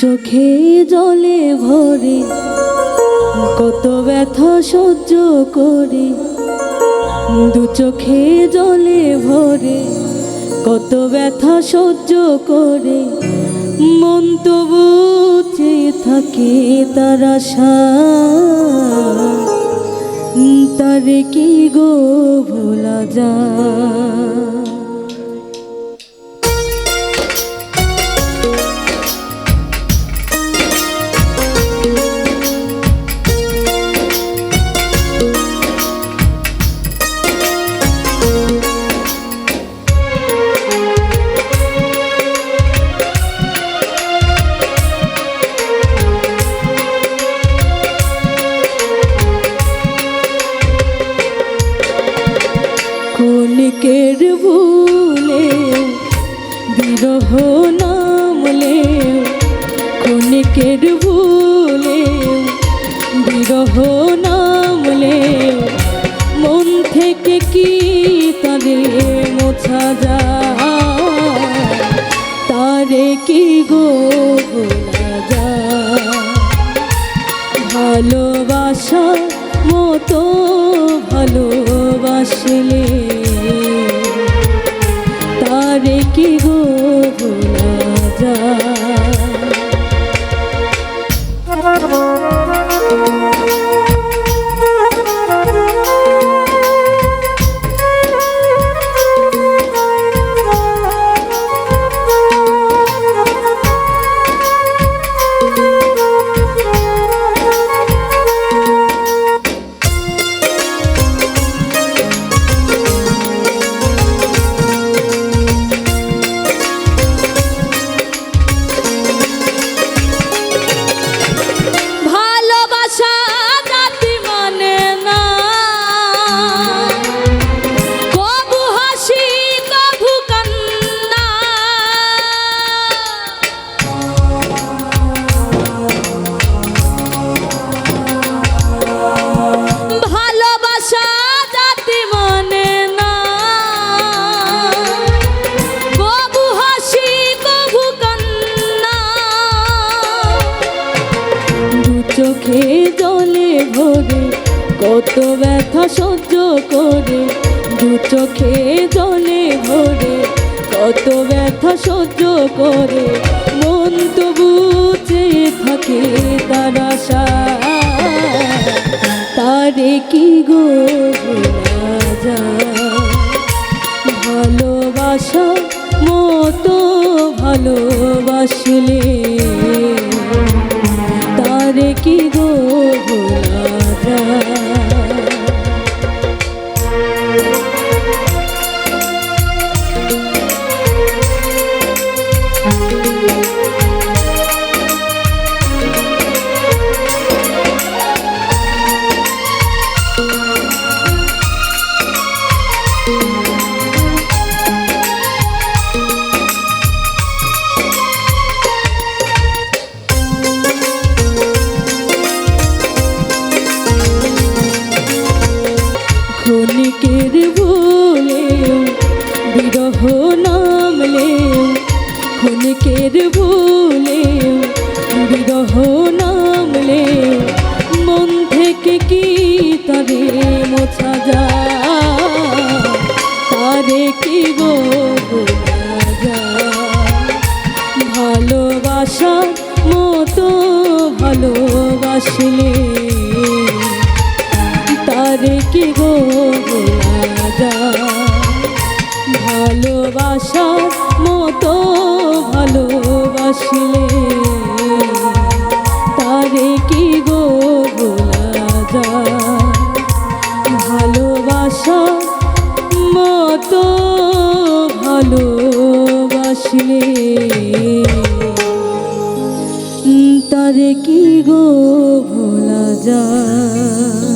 চোখে জলে ভরে, কত ব্যথা সহ্য করে। দু চোখে জলে ভরে, কত ব্যথা সহ্য করে। মন তবু চেয়ে থাকে তার আশা। তারে কি গো ভোলা যায়? কনকের ভুলে, বিরহ নামলে কনকের ভুলে, বিরহ নামলে মন থেকে কি তারে মোছা যা তারে কি গো যায়? ভালোবাসা মতো ভালোবাসলে ভালোবাসা চোখে জলে ভরে, কত ব্যথা সহ্য করে, দু চোখে জলে ভরে, কত ব্যথা সহ্য করে। মন তবু চেয়ে থাকে তার আশা, তারে কি গো ভোলা ভালোবাসা মতো ভালোবাসলে কি গো নামলে ক্ষণিকের ভুলে বিরহ নামলে মন থেকে কি তারে মোছা যায় তারে কি গো ভোলা যায় ভালোবাসার মতো ভালোবাসলে তারে কি গো ভালোবাসার মতো ভালোবাসলে। তারে কি গো ভোলা যায়? ভালোবাসার মতো ভালোবাসলে। তারে কি গো ভোলা যায়?